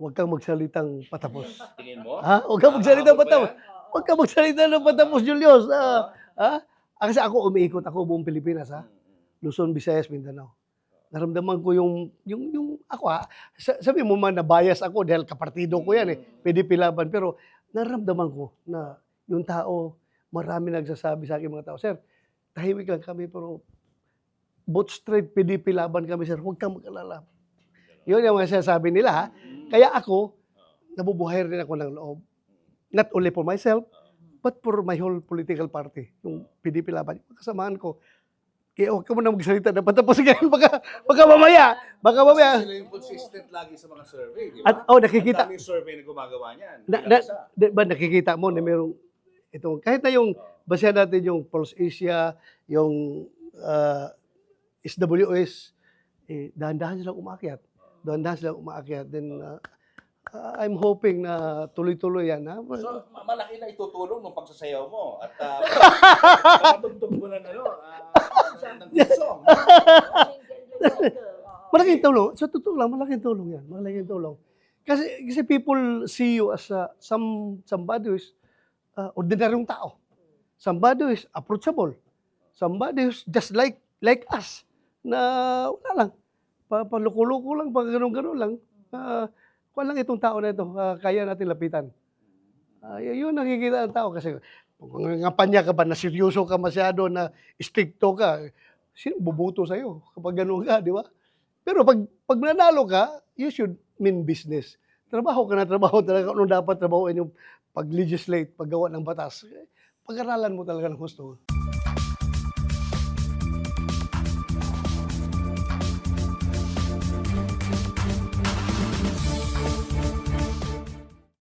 huwag kang magsalitang patapos. Tingin mo? Ha? Huwag kang magsalita Nakakabot ba patapos. Huwag kang magsalita ng patapos, Julius. Ah, ha? Ah, kasi ako umiikot ako buong Pilipinas, ha? Mm, mm. Luzon, Visayas, Mindanao. Naramdaman ko yung, yung, yung ako ha, sa- sabi mo man na bias ako dahil kapartido ko yan eh, PDP laban, pero naramdaman ko na yung tao, marami nagsasabi sa akin mga tao, Sir, tahimik lang kami pero both straight PDP laban kami, Sir, huwag kang mag-alala. Yun yung mga sinasabi nila. Kaya ako, nabubuhay rin ako ng loob. Not only for myself, but for my whole political party, yung PDP laban. Yung kasamahan ko. Kaya huwag ka muna magsalita na patapos ganyan. Baka, baka mamaya, baka mamaya. Kasi sila yung consistent lagi sa mga survey, di ba? At oh, nakikita, Ang survey na gumagawa niyan. na, na, ba nakikita mo na merong itong, kahit na yung, basahan natin yung Pulse Asia, yung ah, SWS, eh, dahan-dahan silang umakyat. Dahan-dahan silang umakyat. Then, ah, ah, I'm hoping na tuloy-tuloy yan. Ha? So, ma- malaki na itutulong ng pagsasayaw mo. At uh, patugtog mo ng ano, ah, ng song. Malaking tulong. Sa totoo lang, malaking tulong yan. Malaking tulong. Kasi, kasi people see you as a, some, somebody who is uh, ordinaryong tao. Somebody who is approachable. Somebody who's just like like us. Na wala lang. Pa, paluko-luko lang, pa ganun-ganun lang. Uh, kung lang itong tao na ito, ah, kaya natin lapitan. Uh, yun nakikita ng tao kasi kung ngapanya ka ba na seryoso ka masyado na stricto ka, sino bubuto sa'yo kapag ganun ka, di ba? Pero pag, pag nanalo ka, you should mean business. Trabaho ka na trabaho talaga. Ano dapat trabahoin yung pag-legislate, paggawa ng batas. Pag-aralan mo talaga ng gusto.